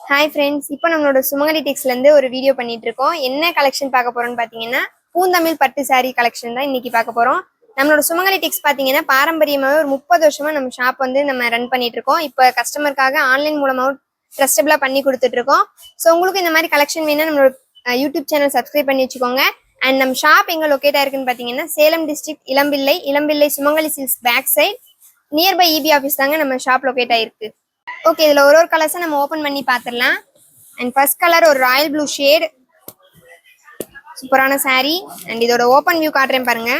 Hi friends இப்போ நம்மளோட சுமங்கலி டெக்ஸ்லேருந்து ஒரு வீடியோ பண்ணிட்டு இருக்கோம். என்ன கலெக்ஷன் பார்க்க போறோம்னு பாத்தீங்கன்னா பூந்தமிழ் பட்டு சாரீ கலெக்ஷன் தான் இன்னைக்கு பார்க்க போறோம். நம்மளோட சுமங்கலி டெக்ஸ் பாத்தீங்கன்னா பாரம்பரியமாகவே ஒரு முப்பது வருஷமா நம்ம ஷாப் வந்து நம்ம ரன் பண்ணிட்டு இருக்கோம். இப்போ கஸ்டமருக்காக ஆன்லைன் மூலமாவும் ட்ரஸ்டபிளாக பண்ணி கொடுத்துட்டு இருக்கோம். ஸோ உங்களுக்கு இந்த மாதிரி கலெக்ஷன் வேணும்னா நம்மளோட யூடியூப் சேனல் சப்ஸ்கிரைப் பண்ணி வச்சுக்கோங்க. அண்ட் நம்ம ஷாப் எங்க லொக்கேட் ஆயிருக்குன்னு பாத்தீங்கன்னா Salem district Elampillai Elampillai Sumangali silks back side nearby EB office தாங்க நம்ம ஷாப் லொக்கேட் ஆயிருக்கு. ஓகே இதில் ஒரு ஒரு கலர்ஸை நம்ம ஓப்பன் பண்ணி பார்த்துடலாம். அண்ட் ஃபர்ஸ்ட் கலர் ஒரு ராயல் ப்ளூ ஷேட் சூப்பரான saree. அண்ட் இதோட ஓப்பன் வியூ காட்டுறேன் பாருங்க.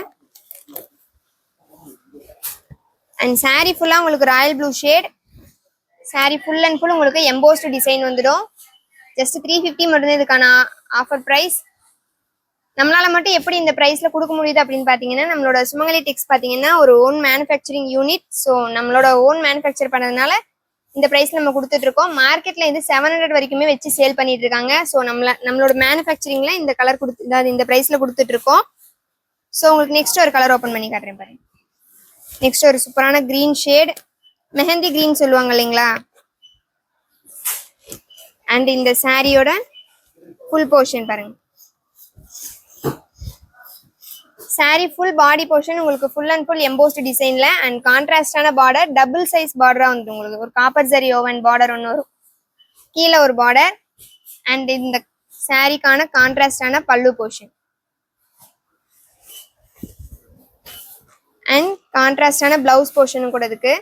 அண்ட் saree ஃபுல்லாக உங்களுக்கு royal blue shade saree full and full உங்களுக்கு எம்போஸ்டு டிசைன் வந்துடும். ஜஸ்ட் த்ரீ ஃபிஃப்டி மட்டும்தான் இதுக்கான ஆஃபர் ப்ரைஸ் நம்மளால மட்டும் எப்படி இந்த ப்ரைஸில் கொடுக்க முடியுது அப்படின்னு பார்த்தீங்கன்னா நம்மளோட சுமங்கலி டெக்ஸ் பார்த்தீங்கன்னா ஒரு ஓன் மேனுஃபேக்சரிங் யூனிட் ஸோ நம்மளோட ஓன் மேனுஃபேக்சர் பண்ணதுனால இந்த ப்ரைஸ் நம்ம கொடுத்துட்டு இருக்கோம் மார்க்கெட்ல இது செவன் ஹண்ட்ரட் வரைக்குமே வச்சு சேல் பண்ணிட்டு இருக்காங்க ஸோ நம்மள நம்மளோட மேனுஃபேக்சரிங்ல இந்த கலர் கொடுத்து அதாவது இந்த ப்ரைஸ்ல கொடுத்துட்டு இருக்கோம் ஸோ உங்களுக்கு நெக்ஸ்ட் ஒரு கலர் ஓப்பன் பண்ணி காட்டுறேன் பாருங்க. நெக்ஸ்ட் ஒரு சூப்பரான கிரீன் ஷேட் மெஹந்தி கிரீன் சொல்லுவாங்க இல்லைங்களா? அண்ட் இந்த சாரியோட ஃபுல் போர்ஷன் பாருங்க. Saree ஃபுல் பாடி போர்ஷன் உங்களுக்கு ஃபுல் அண்ட் ஃபுல் எம்போஸ்ட் டிசைன்ல அண்ட் கான்ட்ராஸ்டான பார்டர் டபுள் சைஸ் பார்டரா வந்து உங்களுக்கு ஒரு காப்பர் ஜரி ஓவன் பார்டர் ஒன்று வரும். கீழே ஒரு பார்டர் அண்ட் இந்த சாரிக்கான கான்ட்ராஸ்டான பல்லு போர்ஷன் அண்ட் கான்ட்ராஸ்டான பிளவுஸ் போர்ஷனும் கூட இருக்கு.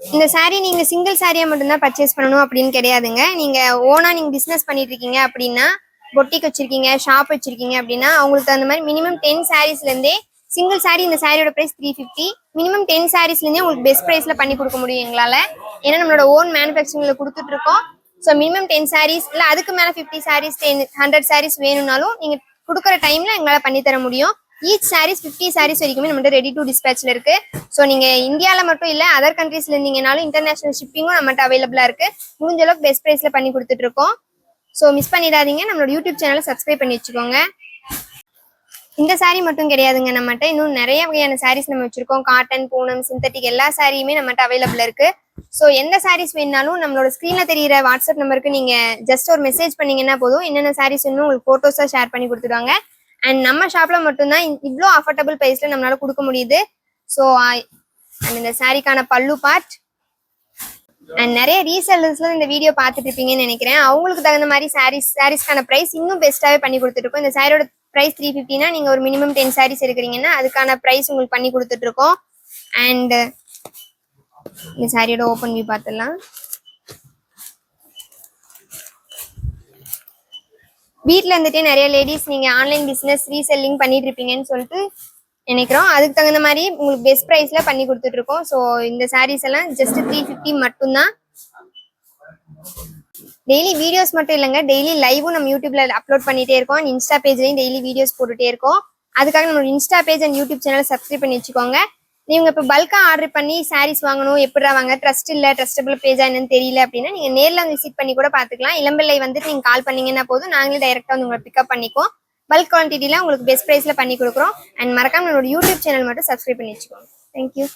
இந்த சாரீ நீங்க சிங்கிள் சாரியா மட்டும்தான் பர்ச்சேஸ் பண்ணணும் அப்படின்னு கிடையாதுங்க. நீங்க ஓனா நீங்க பிசினஸ் பண்ணிட்டு இருக்கீங்க அப்படின்னா பொட்டிக் வச்சிருக்கீங்க ஷாப் வச்சிருக்கீங்க அப்படின்னா அவங்களுக்கு தகுந்த மாதிரி மினிமம் டென் சாரீஸ்லேருந்தே சிங்கிள் சாரீ இந்த சாரியோட price three fifty minimum ten சாரீஸ்லேருந்தே உங்களுக்கு பெஸ்ட் ப்ரைஸில் பண்ணி கொடுக்க முடியும் எங்களால். ஏன்னா நம்மளோட ஓன் மேனுஃபேக்சரிங்கில் கொடுத்துட்டு இருக்கோம். ஸோ மினிமம் டென் சாரீஸ் இல்லை அதுக்கு மேலே fifty sarees ten hundred sarees வேணும்னாலும் நீங்கள் கொடுக்குற டைமில் எங்களால் பண்ணித்தர தர முடியும். ஈச் சாரீஸ் ஃபிஃப்டி சாரீஸ் வரைக்குமே நம்மகிட்ட ரெடி டு டிஸ்பேச்சில் இருக்கு. ஸோ நீங்கள் இந்தியாவில் மட்டும் இல்லை அதர் கண்ட்ரீஸ்ல இருந்தீங்கனாலும் இன்டர்நேஷனல் ஷிப்பிங்கும் நம்மகிட்ட அவைலபிளாக இருக்கு. முடிஞ்ச அளவுக்கு பெஸ்ட் ப்ரைஸில் பண்ணி கொடுத்துட்டு இருக்கோம். ஸோ மிஸ் பண்ணிடாதீங்க. நம்மளோட யூடியூப் சேனலை சப்ஸ்கிரைப் பண்ணி வச்சுக்கோங்க. இந்த சாரீ மட்டும் கிடையாதுங்க நம்மகிட்ட. இன்னும் நிறைய வகையான சாரீஸ் நம்ம வச்சிருக்கோம். காட்டன் பூனம் சிந்தட்டிக் எல்லா சாரியுமே நம்மகிட்ட அவைலபிள் இருக்கு. ஸோ எந்த சாரீஸ் வேணாலும் நம்மளோட ஸ்க்ரீனில் தெரியிற வாட்ஸ்அப் நம்பருக்கு நீங்க ஜஸ்ட் ஒரு மெசேஜ் பண்ணீங்கன்னா போதும். என்னென்ன சாரீஸ் வேணும் உங்களுக்கு ஃபோட்டோஸாக ஷேர் பண்ணி கொடுத்துடுவாங்க. அண்ட் நம்ம ஷாப்ல மட்டும்தான் இவ்வளோ அஃபோர்டபுள் ப்ரைஸில் நம்மளால கொடுக்க முடியுது. ஸோ அண்ட் இந்த சாரிக்கான பல்லு பார்ட் அண்ட் நிறைய ரீசெல்லர்ஸ்ல இந்த வீடியோ பார்த்துட்டு இருப்பீங்கன்னு நினைக்கிறேன். அவங்களுக்கு தகுந்த மாதிரி சாரீஸ் சாரீஸ்க்கான பிரைஸ் இன்னும் பெஸ்ட்டாகவே பண்ணி கொடுத்துருக்கோம் இந்த சாரியோட பிரைஸ் த்ரீ ஃபிஃப்டினா நீங்கள் ஒரு மினிமம் டென் சாரீஸ் எடுக்கிறீங்கன்னா அதுக்கான பிரைஸ் உங்களுக்கு பண்ணி கொடுத்துட்ருக்கோம் அண்ட் இந்த சாரியோட ஓப்பன் வியூ பார்த்துடலாம். வீட்டில் இருந்துட்டே நிறைய லேடிஸ் நீங்கள் ஆன்லைன் பிஸ்னஸ் ரீசெல்லிங் பண்ணிட்டு இருப்பீங்கன்னு சொல்லிட்டு நினைக்கிறோம். அதுக்கு தகுந்த மாதிரி உங்களுக்கு பெஸ்ட் ப்ரைஸ்ல பண்ணி கொடுத்துட்டு இருக்கோம் ஸோ இந்த சாரீஸ் எல்லாம் ஜஸ்ட் த்ரீ ஃபிஃப்டி மட்டும்தான். டெய்லி வீடியோஸ் மட்டும் இல்லைங்க. டெய்லி லைவும் நம்ம யூடியூப்ல அப்லோட் பண்ணிட்டே இருக்கோம். இன்ஸ்டா பேஜ்லயும் டெய்லி வீடியோஸ் போட்டுட்டே இருக்கோம். அதுக்காக நம்மளோட insta page and YouTube channel subscribe பண்ணி வச்சுக்கோங்க. நீங்க இப்போ பல்கா ஆர்டர் பண்ணி சாரீஸ் வாங்கணும் எப்படிடா வாங்க ட்ரஸ்ட் இல்ல ட்ரஸ்டபிள் பேஜா என்னன்னு தெரியல அப்படின்னா நீங்க நேர்ல வந்து விசிட் பண்ணி கூட பாத்துக்கலாம் இளம்பிள்ளை வந்துட்டு நீங்க கால் பண்ணீங்கன்னா போதும். நாங்களே டைரக்டா வந்து உங்களை பிக்கப் பண்ணிக்குவோம். பல்க் குவான்டிட்டியில் உங்களுக்கு பெஸ்ட் ப்ரைஸில் பண்ணி கொடுக்குறோம். அண்ட் மறக்காம நம்மளோட யூடியூப் சேனல் மட்டும் சப்ஸ்கிரைப் பண்ணி வச்சுக்கோங்க. தேங்க்யூ